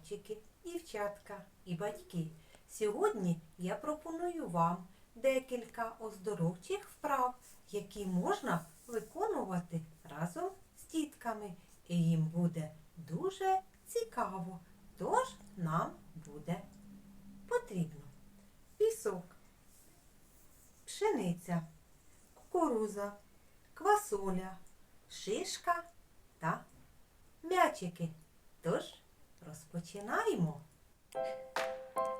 хлопчики, дівчатка і батьки. Сьогодні я пропоную вам декілька оздоровчих вправ, які можна виконувати разом з дітками. І їм буде дуже цікаво. Тож нам буде потрібно пісок, пшениця, кукуруза, квасоля, шишка та м'ячики. Тож розпочинаємо.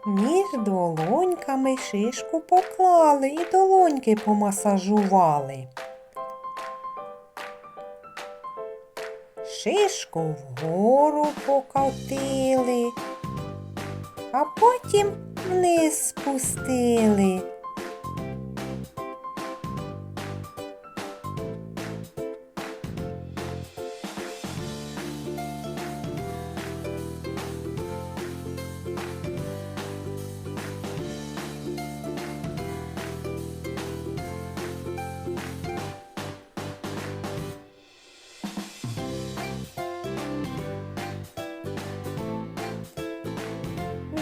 Між долоньками шишку поклали і долоньки помасажували. Шишку вгору покотили, а потім вниз спустили.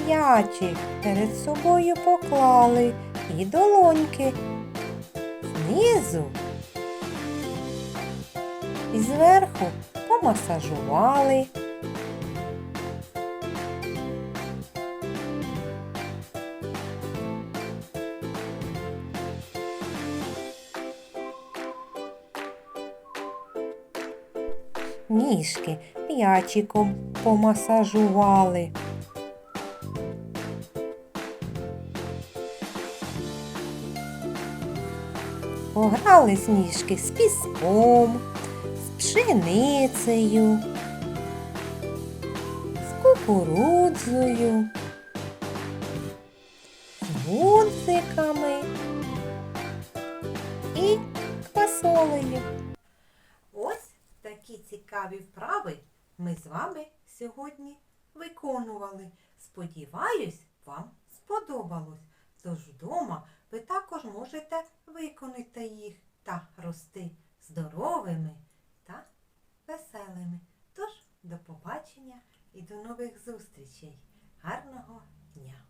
М'ячик перед собою поклали і долоньки знизу і зверху помасажували. Ніжки м'ячиком помасажували. Пограли сніжки з піском, з пшеницею, з кукурудзою, з гудзиками і квасолею. Ось такі цікаві вправи ми з вами сьогодні виконували. Сподіваюсь, вам сподобалось. Тож вдома ви також можете виконати їх та рости здоровими та веселими. Тож, до побачення і до нових зустрічей. Гарного дня!